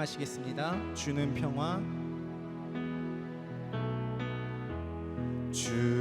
찬양하시겠습니다. 주는 평화 주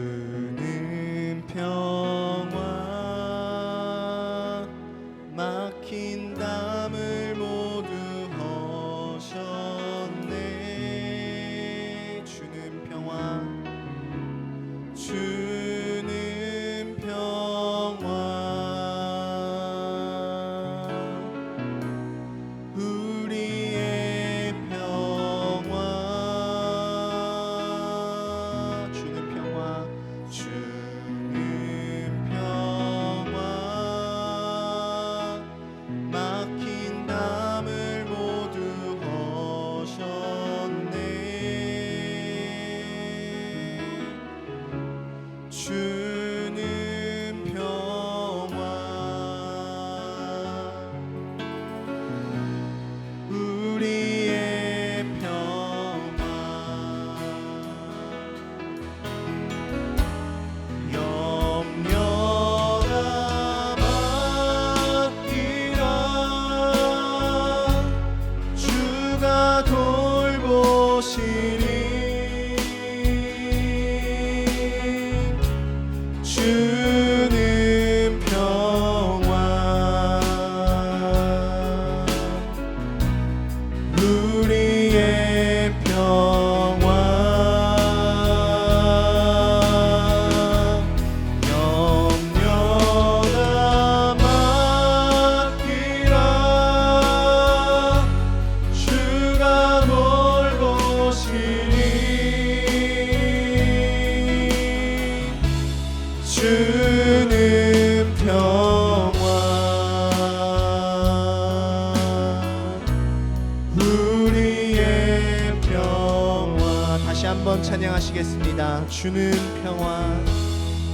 믿습니다. 주는 평화,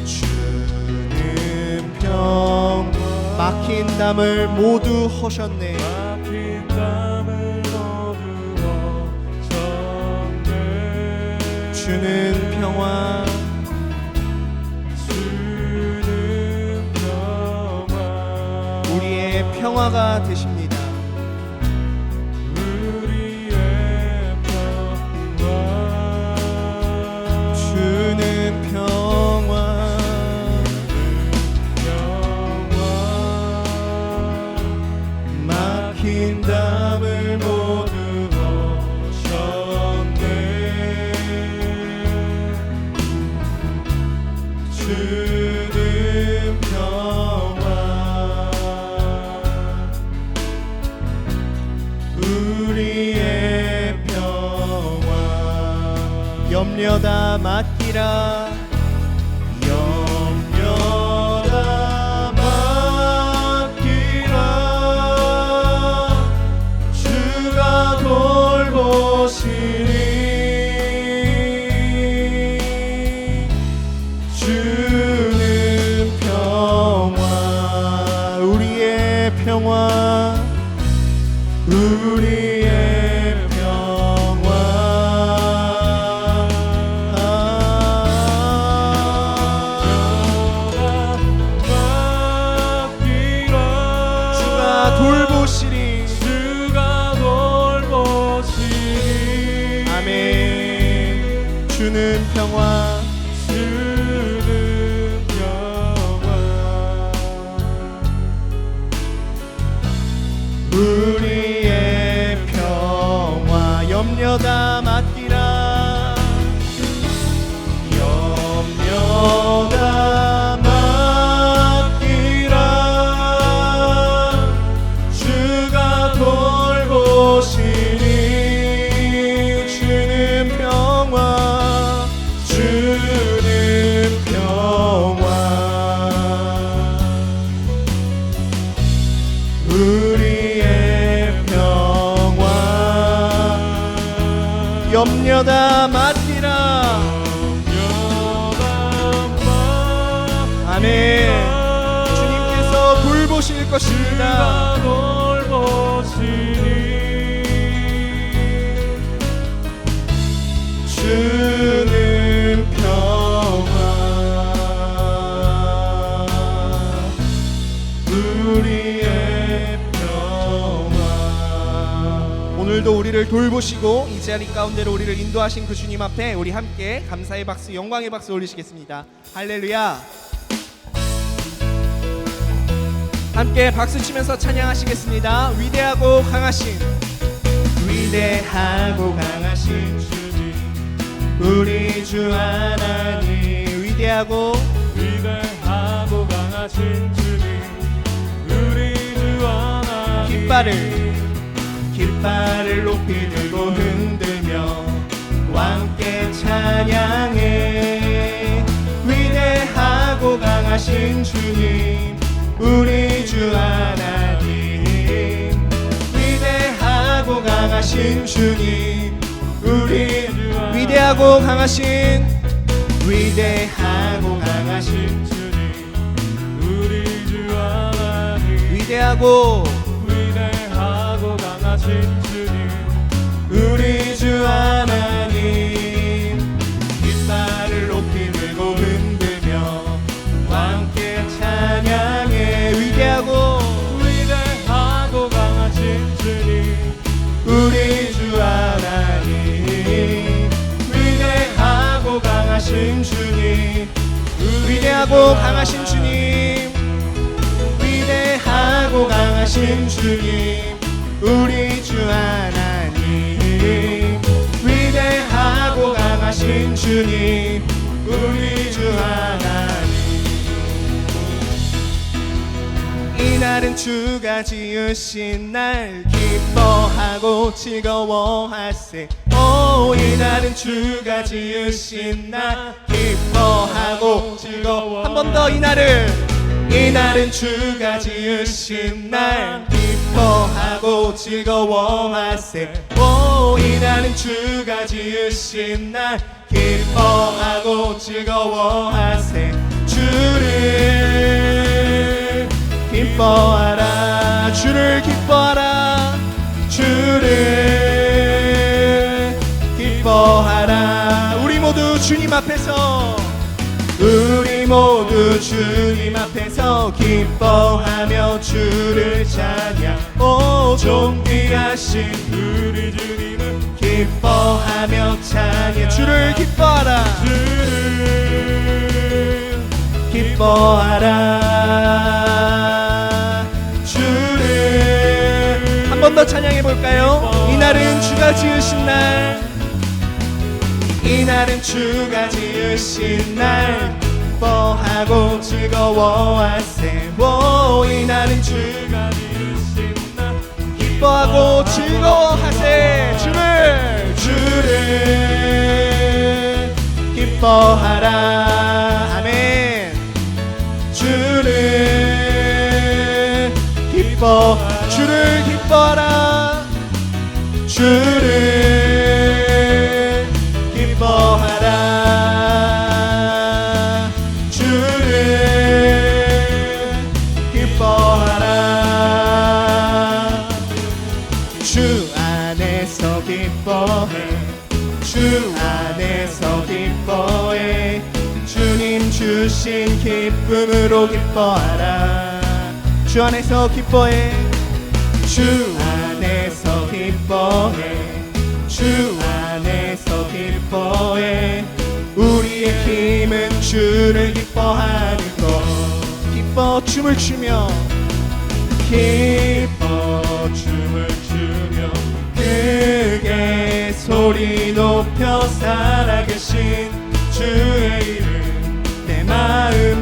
주는 평화. 막힌 담을 모두 허셨네. 막힌 담을 모두 허셨네. 주는 평화. 주는 평화. 우리의 평화가 되십니다. 주는 평안 우리의 평안 염려 다 맡기라. feel the 우리를 돌보시고 이 자리 가운데로 우리를 인도하신 그 주님 앞에 우리 함께 감사의 박수, 영광의 박수 올리시겠습니다. 할렐루야. 함께 박수 치면서 찬양하시겠습니다. 위대하고 강하신 위대하고 강하신 주님 우리 주 하나님 위대하고 위대하고 강하신 주님 우리 주 하나님 깃발을 깃발을 높이 들고 흔들며 왕께 찬양해. 위대하고 강하신 주님 우리 주 하나님. 위대하고 강하신 주님 우리 위대하고 강하신 위대하고 강하신 주님 우리 주 하나님. 위대하고 위대 강하신 주님 우리 주 하나님 깃발을 높이 들고 흔들며 함께 찬양해. 위대하고 위대하고 강하신 주님 우리 주 하나님 위대하고 강하신 주님 위대하고 강하신 주님 위대하고 강하신 주님 강하신 주님 우리 주 하나님. 이날은 주가 지으신 날 기뻐하고 즐거워하세. 오 이날은 주가 지으신 날 기뻐하고 즐거워. 한 번 더 이날은. 이날은 주가 지으신 날 기뻐하고 즐거워하세. 오 이날은 주가 지으신 날 기뻐하고 즐거워하세. 주를 기뻐하라 주를 기뻐하라 주를 기뻐하라. 우리 모두 주님 앞에서 우리 모두 주님 앞에서 기뻐하며 주를 찬양. 오 존귀하신 우리 주님은 기뻐하며 찬양. 주를 기뻐하라. 주를 기뻐하라. 주를 한 번 더 찬양해 볼까요? 이 날은 주가 지으신 날 이날은 주가 지으신 날 기뻐하고 즐거워하세 오 이날은 주가 지으신 날. 기뻐하고 즐거워하세. 주를 주를 기뻐하라. 아멘. 주를 기뻐 주를 기뻐하라. 주 기쁨으로 기뻐하라. 주 안에서 기뻐해. 주 안에서 기뻐해. 주 안에서 기뻐해. 우리의 힘은 주를 기뻐하는 것. 기뻐 춤을 추며. 기뻐 춤을 추며. 크게 소리 높여 살아계신 주의 이름. 내 마음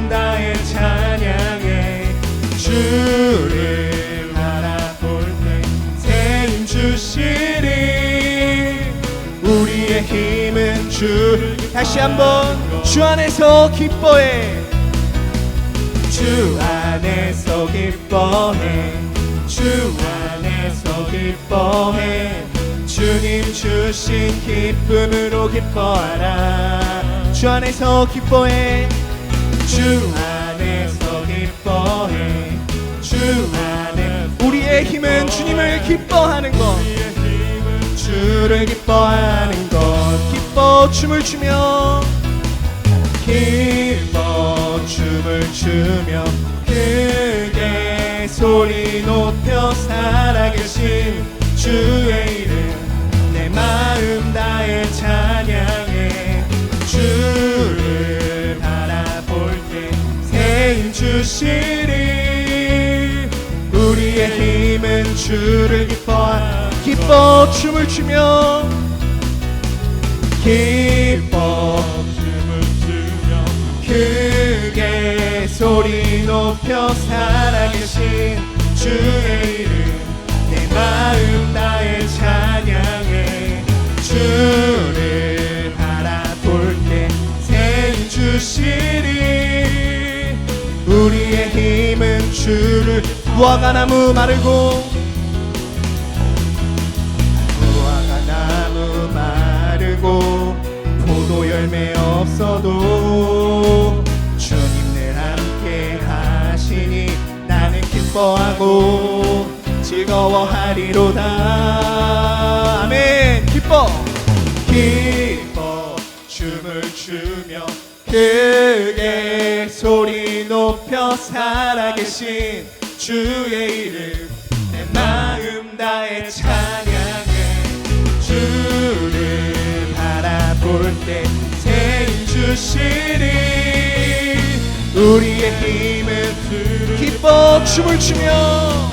주 다시 한번 주 안에서 기뻐해. 주 안에서 기뻐해. 주 안에서 기뻐해. 주님 주신 기쁨으로 기뻐하라. 주 안에서 기뻐해. 주 안에서 기뻐해. 주 안에 우리의 힘은 주님을 기뻐하는 것. 주를 기뻐하는 것 힘어 춤을 추며 힘어 춤을 추며 크게 소리 높여 살아계신 주의 이름 내 마음 다해 찬양해. 주를 바라볼 때 새힘 주시리. 우리의 힘은 주를 기뻐하라 기뻐 춤을 추며 기뻐. 춤을 추며 크게 소리 높여 살아계신 주의 이름. 내 마음 나의 찬양해 주를 바라볼 때 세임 주시리. 우리의 힘은 주를 무화과 나무 마르고 없어도 주님 늘 함께 하시니 나는 기뻐하고 즐거워하리로다. 아멘. 기뻐. 기뻐. 춤을 추며 크게 소리 높여 살아계신 주의 이름 내 마음 다해 찬 주시리 우리의 힘은 기뻐 춤을 추며.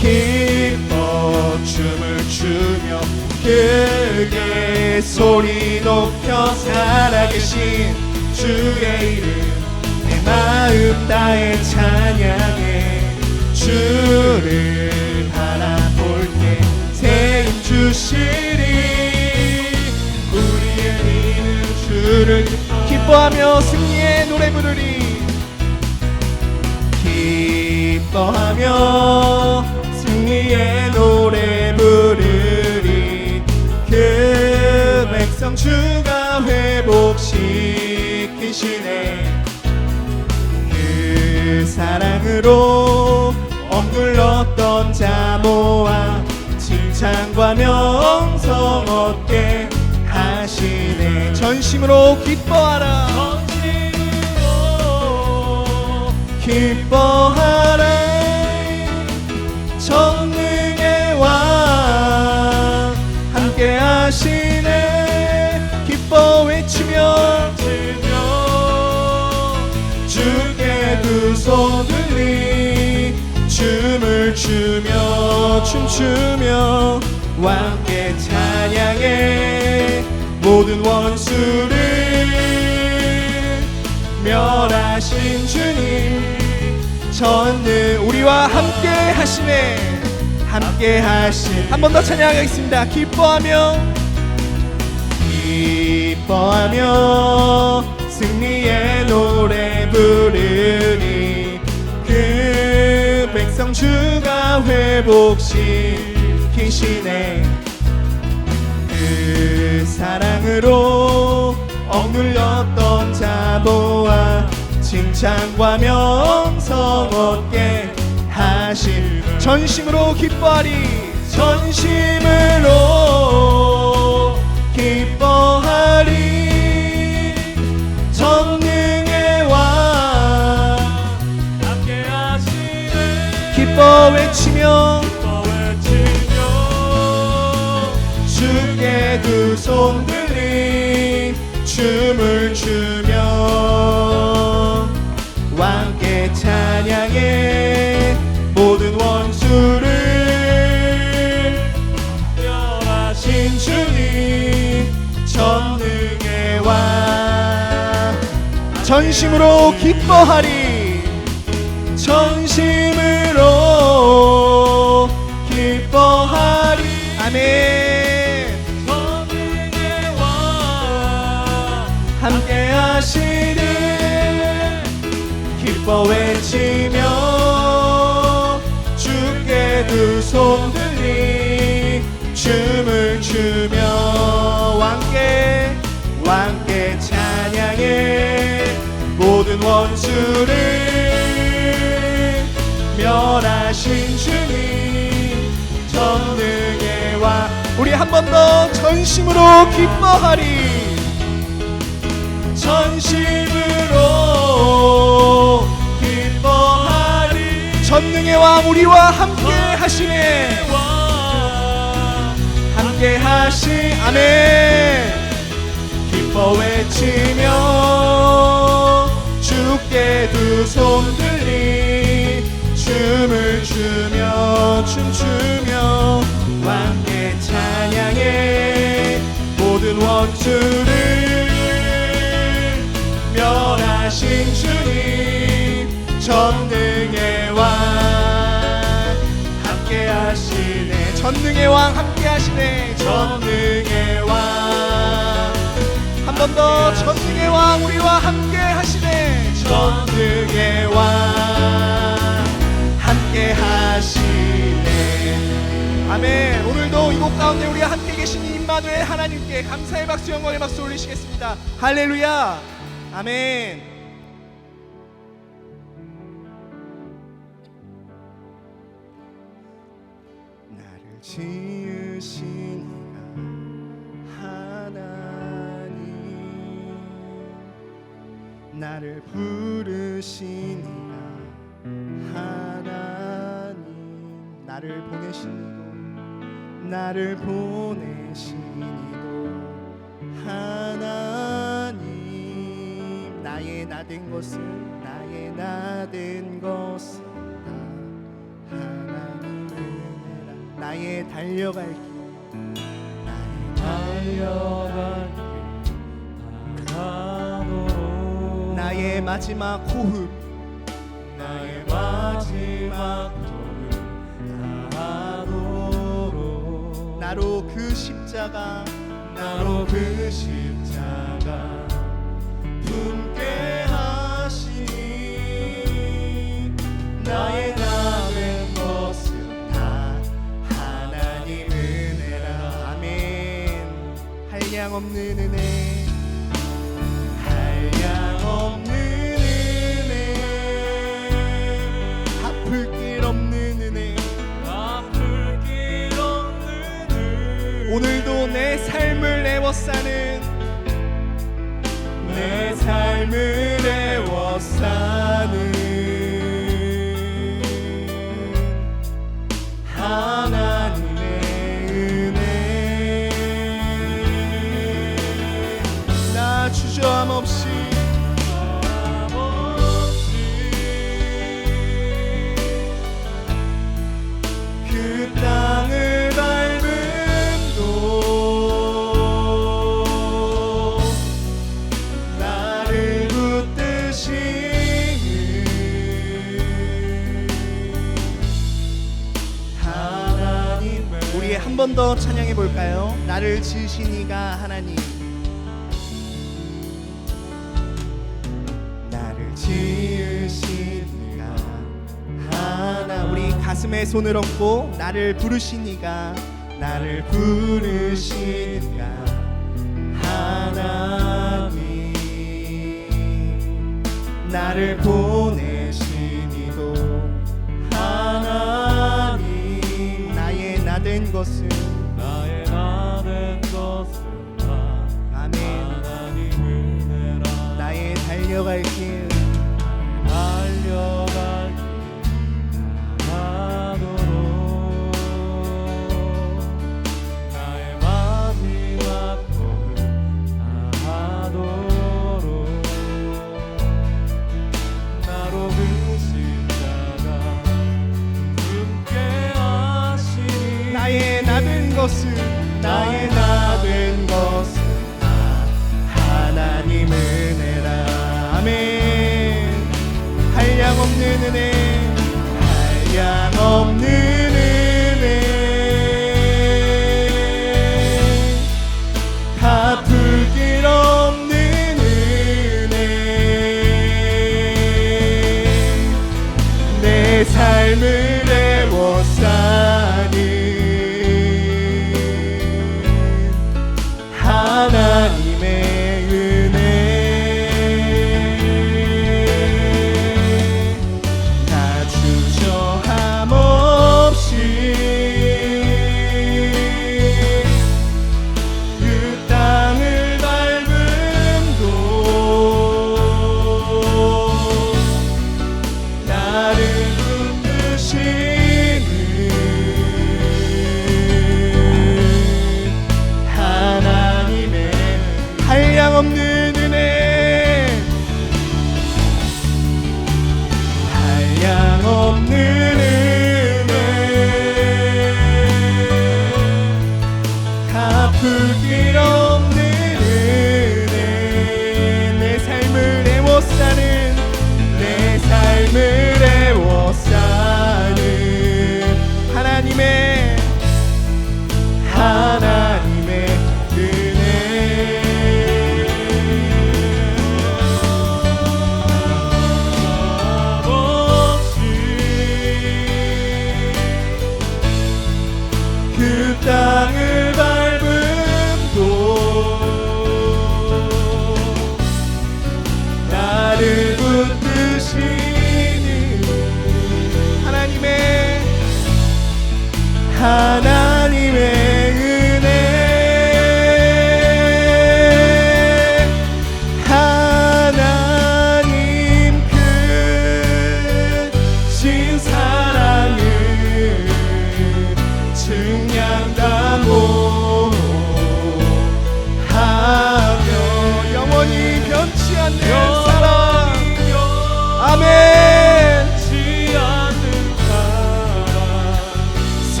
기뻐 춤을 추며 크게 소리 높여 살아계신 주의 이름 내 마음 다해 찬양해 주를 바라볼 때 세임 주시 주를 기뻐하며 승리의 노래 부르리. 기뻐하며 승리의 노래 부르리. 그 백성 주가 회복시키시네. 그 사랑으로 억눌렀던 자 모아 칭찬과 명성 하시네 전심으로 기뻐하라. 전심으로 기뻐하라. 전능의 왕 함께 하시네. 기뻐 외치며 치며 주께 두 손 들리 춤을 추며 춤추며 왕께 찬양해 모든 원수를 멸하신 주님 전능 우리와 함께 하시네 함께 하신 한 번 더 찬양하겠습니다. 기뻐하며. 기뻐하며 승리의 노래 부르니 그 백성 주가 회복시키시네. 그 사랑으로 억눌렸던 자보아 칭찬과 명성 얻게 하실 전심으로 기뻐하리. 전심으로 기뻐하리. 전능의 왕. 함께 하시네 기뻐 외치며 기뻐 외치며 주께 두손 들리 춤을 추며 왕께 찬양해 모든 원수를 멸하신 주님 전능의 왕. 전심으로 기뻐하리. 전 기뻐 외치며 주께 두 손 들리 춤을 추며 왕께 왕께 찬양해. 모든 원수를 멸하신 주님 전능의 왕 우리 한 번 더 전심으로 기뻐하리. 전심으로 전능의 왕 우리와 함께 하시네. 함께 하시 아멘. 기뻐 외치며 주 손들리 춤을 추며 춤추며 함께 찬양해 모든 원수를 멸하신 주님 전능의 왕 전능의 왕 함께 하시네. 전능의 왕. 한 번 더 전능의 왕 우리와 함께 하시네. 전능의 왕. 함께 하시네. 아멘. 오늘도 이곳 가운데 우리와 함께 계신 임마누엘 하나님께 감사의 박수 영광의 박수 올리시겠습니다. 할렐루야. 아멘 지으신 이가 하나님 나를 부르신 이가 하나님 나를 보내신 이도 나를 보내신 이도. 하나님 나의 나 된 것은 나의 나 된 것은 나의 달려갈 길. 나의 달려갈 길 나가도록 나의 마지막 호흡. 나의 마지막 도를 다하도록 나로 그 십자가. 나로 그 십자가 한량 없는 은혜. 한량 없는 은혜. 아플 길 없는 은혜. 아플 길 없는 을 오늘도 내 삶을 애워싸는 내 삶을 애워싸는 나를 지으시니가 하나님. 나를 지으시니가 하나. 우리 가슴에 손을 얹고 나를 부르시니가 나를 부르시니가 하나님. 나를 보내시니도 하나님. 나의 나된 것은 달려갈 길. 달려갈 길 가도록 나의 마지막 도를 다하도록 나로 그 십자가 품게 하시니 나의 나된 것은 나의 땅을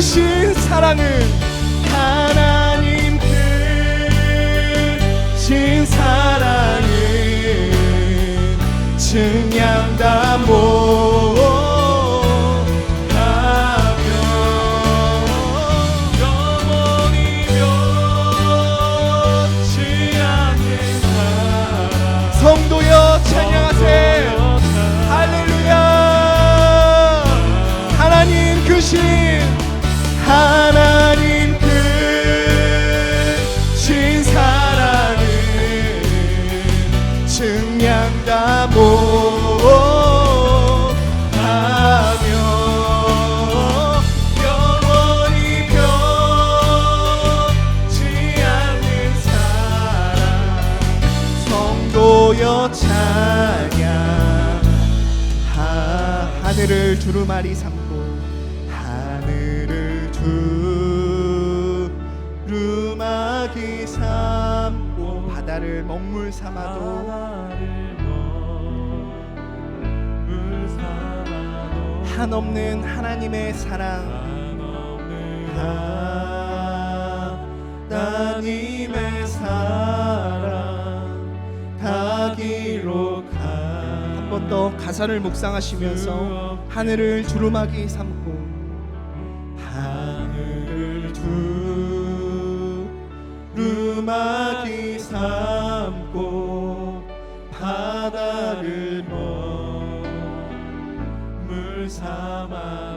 크신 사랑은 두루마리 삼고 하늘을 두루마기 삼고 바다를 먹물 삼아도 바다를 먹물 삼아도 한없는 하나님의 사랑 가사를 묵상하시면서 하늘을 두루마기 삼고 하늘을 두루마기 삼고 바다를 먹물 삼아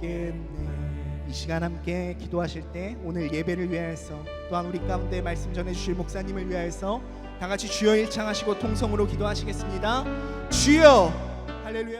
없겠네. 이 시간 함께 기도하실 때 오늘 예배를 위하여서 또한 우리 가운데 말씀 전해 주실 목사님을 위하여서 다 같이 주여 일창하시고 통성으로 기도하시겠습니다. 주여! 할렐루야